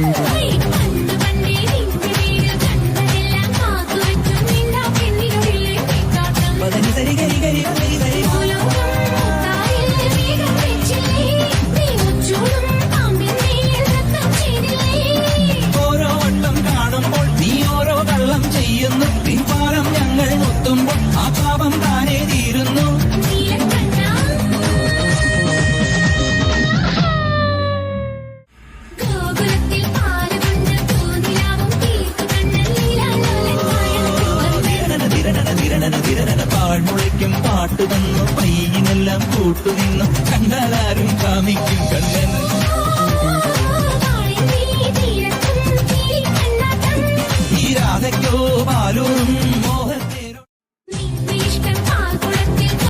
Thank you. തിരനട പാഴ്മുഴയ്ക്കും പാട്ടുതന്നു പയ്യനെല്ലാം കൂട്ടുനിന്നു കണ്ടാലാരും കാമിക്കും.